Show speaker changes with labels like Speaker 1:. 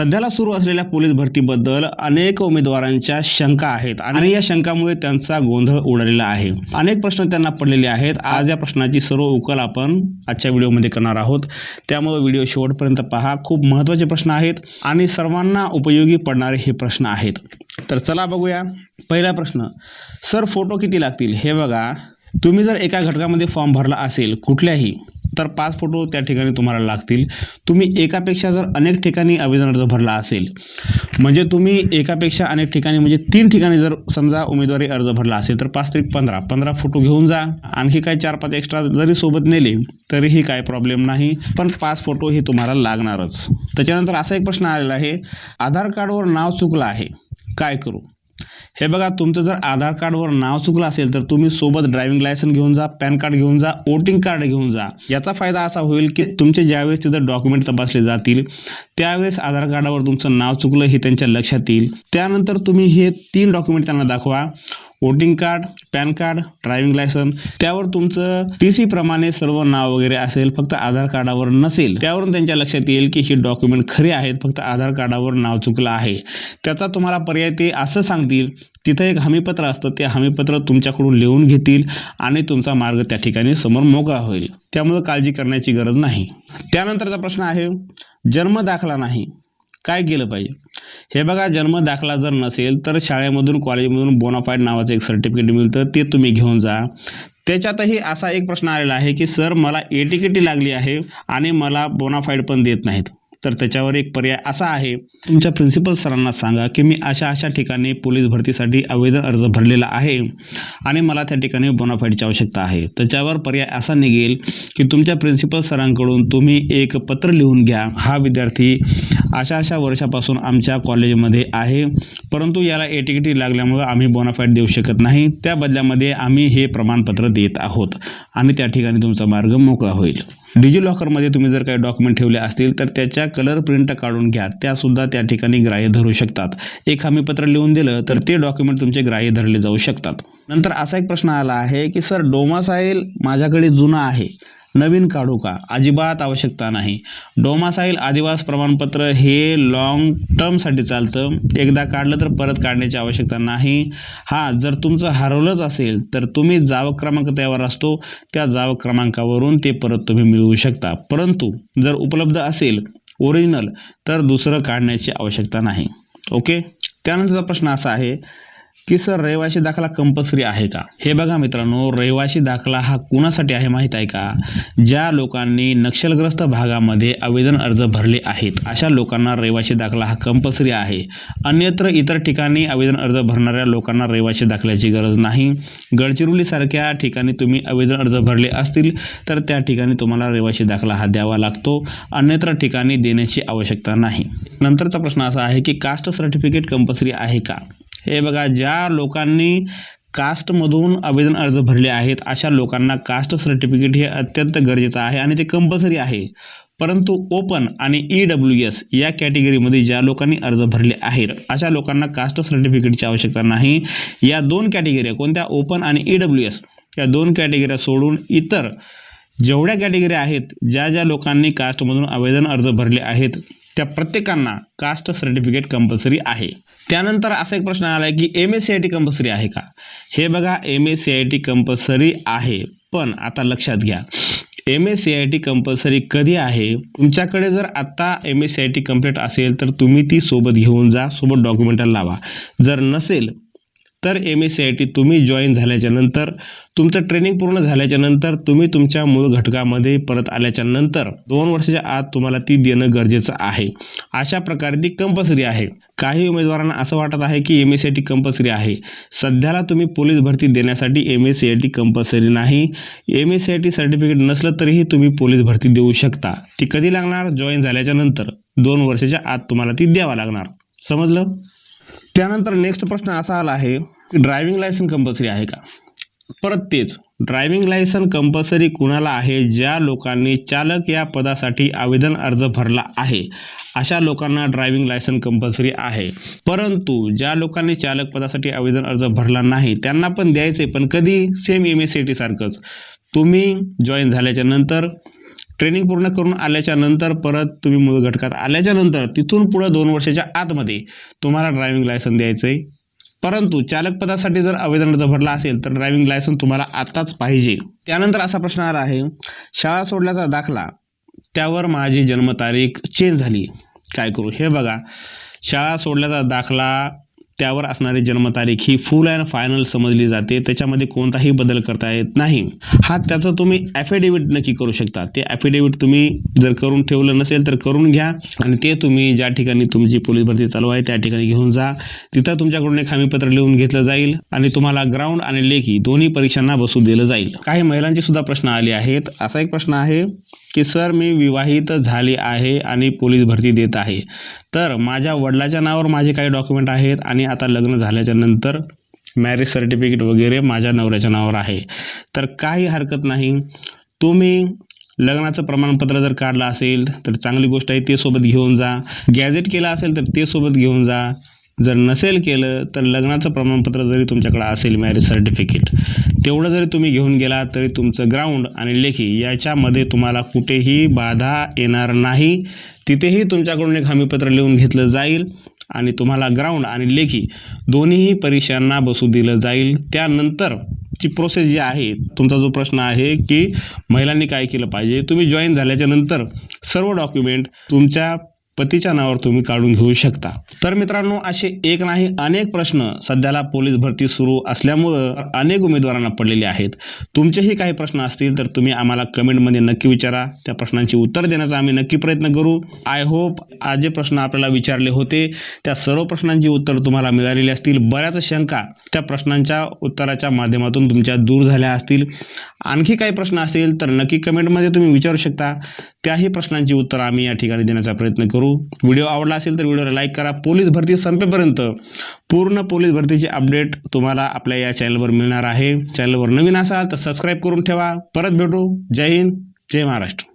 Speaker 1: सध्याला सुरू असलेल्या पोलीस भरतीबद्दल अनेक उमेदवारांच्या शंका आहेत. आणि या शंकामुळे त्यांचा गोंधळ उडालेला आहे. अनेक प्रश्न त्यांना पडलेले आहेत. आज या प्रश्नाची सर्व उकल आपण आजच्या व्हिडिओमध्ये करणार आहोत. त्यामुळे व्हिडिओ शेवटपर्यंत पहा. खूप महत्त्वाचे प्रश्न आहेत आणि सर्वांना उपयोगी पडणारे हे प्रश्न आहेत. तर चला बघूया. पहिला प्रश्न सर फोटो किती लागतील? हे बघा. तुम्ही जर एका घटकामध्ये फॉर्म भरला असेल कुठल्याही तर पाच फोटो त्या ठिकाणी तुम्हाला लागतील. तुम्ही एकापेक्षा जर अनेक ठिकाणी आवेदन अर्ज भरला असेल म्हणजे तुम्ही एकापेक्षा अनेक ठिकाणी म्हणजे तीन ठिकाणी जर समजा उमेदवारी अर्ज भरला असेल तर पाच ते पंधरा पंधरा फोटो घेऊन जा. आणखी काही चार पाच एक्स्ट्रा जरी सोबत नेले तरीही काय प्रॉब्लेम नाही. पण पाच फोटो हे तुम्हाला लागणारच. त्याच्यानंतर असा एक प्रश्न आलेला आहे आधार कार्डवर नाव चुकलं आहे काय करू? हे बघा तुमचं जर आधार कार्डवर नाव चुकलं असेल तर तुम्ही सोबत ड्रायव्हिंग लायसन घेऊन जा पॅन कार्ड घेऊन जा वोटिंग कार्ड घेऊन जा. याचा फायदा असा होईल की तुमचे ज्यावेळेस तिथं डॉक्युमेंट तपासले जातील त्यावेळेस आधार कार्डावर तुमचं नाव चुकलं हे त्यांच्या लक्षात येईल. त्यानंतर तुम्ही हे तीन डॉक्युमेंट त्यांना दाखवा. Voting card PAN card driving license त्यावर तुमचं टी सी प्रमाणे सर्व नाव वगैरे असेल फक्त आधार कार्डावर नसेल त्यावरून त्यांच्या लक्षात येईल की ही डॉक्युमेंट खरे आहेत फक्त आधार कार्डावर नाव चुकलं आहे. त्याचा तुम्हाला पर्याय ते असं सांगतील तिथं एक हमीपत्र असतं ते हमीपत्र तुमच्याकडून लिहून घेतील आणि तुमचा मार्ग त्या ठिकाणी समोर मोकळा होईल. त्यामुळं काळजी करण्याची गरज नाही. त्यानंतरचा प्रश्न आहे जन्म दाखला नाही. काय केलं पाहिजे? हे बघा जन्म दाखला जर नसेल तर शाळेमधून कॉलेजमधून बोनाफाईड नावाचं एक सर्टिफिकेट मिळतं ते तुम्ही घेऊन जा. त्याच्यातही असा एक प्रश्न आलेला आहे की सर मला ए लागली आहे आणि मला बोनाफाईड पण देत नाहीत. तर त्याच्यावर एक पर्याय असा आहे. तुमच्या प्रिन्सिपल सरांना सांगा की मी अशा अशा ठिकाणी पोलीस भरतीसाठी आवेदन अर्ज भरलेला आहे आणि मला त्या ठिकाणी बोनाफाईडची आवश्यकता आहे. त्याच्यावर पर्याय असा निघेल की तुमच्या प्रिन्सिपल सरांकडून तुम्ही एक पत्र लिहून घ्या. हा विद्यार्थी अशा अशा वर्षापासून आमच्या कॉलेजमध्ये आहे. परंतु याला ए लागल्यामुळं आम्ही बोनाफाईड देऊ शकत नाही. त्या बदल्यामध्ये आम्ही हे प्रमाणपत्र देत आहोत आणि त्या ठिकाणी तुमचा मार्ग मोकळा होईल. डिजी लॉकरमध्ये तुम्ही जर काही डॉक्युमेंट ठेवले असतील तर त्याच्या कलर प्रिंट काढून घ्या. त्यासुद्धा त्या ठिकाणी ग्राह्य धरू शकतात. एक हमीपत्र लिहून दिलं तर ते डॉक्युमेंट तुमचे ग्राह्य धरले जाऊ शकतात. नंतर असा एक प्रश्न आला आहे की सर डोमासाईल माझ्याकडे जुना आहे. नवीन काढू का? अजिबात आवश्यकता नाही. डोमासाईल आदिवास प्रमाणपत्र हे लॉंग टर्मसाठी चालतं. एकदा काढलं तर परत काढण्याची आवश्यकता नाही. हां जर तुमचं हरवलंच असेल तर तुम्ही जावक क्रमांक त्यावर असतो. त्या जावक क्रमांकावरून ते परत तुम्ही मिळवू शकता. परंतु जर उपलब्ध असेल ओरिजिनल तर दुसरं काढण्याची आवश्यकता नाही. ओके त्यानंतरचा प्रश्न असा आहे की सर रहिवाशी दाखला कंपल्सरी आहे का? हे बघा मित्रांनो रहिवाशी दाखला हा कुणासाठी आहे माहीत आहे का? ज्या लोकांनी नक्षलग्रस्त भागामध्ये आवेदन अर्ज भरले आहेत अशा लोकांना रहिवाशी दाखला हा कंपल्सरी आहे. अन्यत्र इतर ठिकाणी आवेदन अर्ज भरणाऱ्या लोकांना रहिवाशी दाखल्याची गरज नाही. गडचिरोलीसारख्या ठिकाणी तुम्ही आवेदन अर्ज भरले असतील तर त्या ठिकाणी तुम्हाला रहिवाशी दाखला हा द्यावा लागतो. अन्यत्र ठिकाणी देण्याची आवश्यकता नाही. नंतरचा प्रश्न असा आहे की कास्ट सर्टिफिकेट कंपल्सरी आहे का? हे बघा ज्या लोकांनी कास्टमधून आवेदन अर्ज भरले आहेत अशा लोकांना कास्ट सर्टिफिकेट हे अत्यंत गरजेचं आहे आणि ते कंपल्सरी आहे. परंतु ओपन आणि ई डब्ल्यू एस या कॅटेगरीमध्ये ज्या लोकांनी अर्ज भरले आहेत अशा लोकांना कास्ट सर्टिफिकेटची आवश्यकता नाही. या दोन कॅटेगरी कोणत्या? ओपन आणि ई डब्ल्यू एस या दोन कॅटेगऱ्या सोडून इतर जेवढ्या कॅटेगरी आहेत ज्या ज्या लोकांनी कास्टमधून आवेदन अर्ज भरले आहेत त्या प्रत्येकांना कास्ट सर्टिफिकेट कंपल्सरी आहे. त्यानंतर असा एक प्रश्न आला आहे की M S C I T compulsory आहे का? हे बघा M S C I T compulsory आहे. पण आता लक्षात घ्या M S C I T compulsory कधी आहे? तुमच्याकडे जर आत्ता M S C I T complete असेल तर तुम्ही ती सोबत घेऊन जा सोबत डॉक्युमेंटला लावा. जर नसेल तर M S C I T तुम्ही जॉईन झाल्याच्यानंतर तुमचं ट्रेनिंग पूर्ण झाल्याच्यानंतर तुम्ही तुमच्या मूळ घटकामध्ये परत आल्याच्यानंतर दोन वर्षाच्या आत तुम्हाला ती देणं गरजेचं आहे. अशा प्रकारे ती कंपल्सरी आहे. काही उमेदवारांना असं वाटत आहे की M S C I T compulsory आहे. सध्याला तुम्ही पोलीस भरती देण्यासाठी M S C I T compulsory नाही. M S C I T certificate नसलं तरीही तुम्ही पोलीस भरती देऊ शकता. ती कधी लागणार? जॉईन झाल्याच्यानंतर दोन वर्षाच्या आत तुम्हाला ती द्यावा लागणार. समजलं? त्यानंतर नेक्स्ट प्रश्न असा आला आहे की ड्रायव्हिंग लायसन कंपल्सरी आहे का? परत तेच ड्रायव्हिंग लायसन कंपल्सरी कुणाला आहे? ज्या लोकांनी चालक या पदासाठी आवेदन अर्ज भरला आहे अशा लोकांना ड्रायव्हिंग लायसन कंपल्सरी आहे. परंतु ज्या लोकांनी चालक पदासाठी आवेदन अर्ज भरला नाही त्यांना पण द्यायचे पण कधी? Same M S C T सारखंच. तुम्ही जॉईन झाल्याच्यानंतर ट्रेनिंग पूर्ण करून आल्याच्यानंतर परत तुम्ही मूळ घटकात आल्याच्यानंतर तिथून पुढं दोन वर्षाच्या आतमध्ये तुम्हाला ड्रायव्हिंग लायसन द्यायचं आहे परंतु चालक पदासाठी जर आवेदन अर्ज भरला असेल तर ड्रायव्हिंग लायसन तुम्हाला आताच पाहिजे. त्यानंतर असा प्रश्न आला आहे शाळा सोडल्याचा दाखला त्यावर माझी जन्मतारीख चेंज झाली. काय करू? हे बघा शाळा सोडल्याचा दाखला त्यावर असणारी जन्मतारीख ही फुल अँड फायनल समजली जाते. त्याच्यामध्ये कोणताही बदल करता येत नाही. हा त्याचं तुम्ही ॲफिडेविट नक्की करू शकता. ते ॲफिडेविट तुम्ही जर करून ठेवलं नसेल तर करून घ्या. आणि ते तुम्ही ज्या ठिकाणी तुमची पोलीस भरती चालू आहे त्या ठिकाणी घेऊन जा. तिथं तुमच्याकडून एक हमीपत्र लिहून घेतलं जाईल आणि तुम्हाला ग्राउंड आणि लेखी दोन्ही परीक्षांना बसू दिलं जाईल. काही महिलांचे सुद्धा प्रश्न आले आहेत. असा एक प्रश्न आहे की सर मी विवाहित झाले आहे आणि पोलीस भरती देत आहे. तर माझ्या वडिलाच्या नावावर माझे काही डॉक्युमेंट आहेत आणि आता लग्न झाल्याच्यानंतर मॅरेज सर्टिफिकेट वगैरे माझ्या नवऱ्याच्या नावावर आहे. तर काही हरकत नाही. तुम्ही लग्नाचं प्रमाणपत्र जर काढलं असेल तर चांगली गोष्ट आहे ते सोबत घेऊन जा. गॅजेट केलं असेल तर ते सोबत घेऊन जा. जर नसेल केलं तर लग्नाचं प्रमाणपत्र जरी तुमच्याकडं असेल मॅरेज सर्टिफिकेट तेवढं जरी तुम्ही घेऊन गेला तरी तुमचं ग्राउंड आणि लेखी याच्यामध्ये तुम्हाला कुठेही बाधा येणार नाही. तिथेही तुमच्याकडून एक हमीपत्र लिहून घेतलं जाईल आणि तुम्हाला ग्राउंड आणि लेखी दोन्हीही परीक्षांना बसू दिलं जाईल. त्यानंतर ची प्रोसेस जी आहे तुमचा जो प्रश्न आहे की महिलांनी काय केलं पाहिजे तुम्ही जॉईन झाल्याच्यानंतर सर्व डॉक्युमेंट तुमच्या पतीच्या नावावर तुम्ही काढून घेऊ शकता. तर मित्रांनो असे एक नाही अनेक प्रश्न सध्याला पोलीस भरती सुरू असल्यामुळं अनेक उमेदवारांना पडलेले आहेत. तुमचेही काही प्रश्न असतील तर तुम्ही आम्हाला कमेंटमध्ये नक्की विचारा. त्या प्रश्नांची उत्तर देण्याचा आम्ही नक्की प्रयत्न करू. आय होप आज जे प्रश्न आपल्याला विचारले होते त्या सर्व प्रश्नांची उत्तर तुम्हाला मिळालेली असतील. बऱ्याच शंका त्या प्रश्नांच्या उत्तराच्या माध्यमातून तुमच्या दूर झाल्या असतील. आणखी काही प्रश्न असतील तर नक्की कमेंटमध्ये तुम्ही विचारू शकता. त्याही प्रश्नांची उत्तर आम्ही या ठिकाणी देण्याचा प्रयत्न करू. व्हिडिओ आवडला असेल तर व्हिडिओला लाईक करा. पोलीस भरती संपेपर्यंत पूर्ण पोलीस भरतीची अपडेट तुम्हाला आपल्या या चॅनलवर मिळणार आहे. चॅनलवर नवीन असाल तर सबस्क्राईब करून ठेवा. परत भेटू. जय हिंद. जय महाराष्ट्र.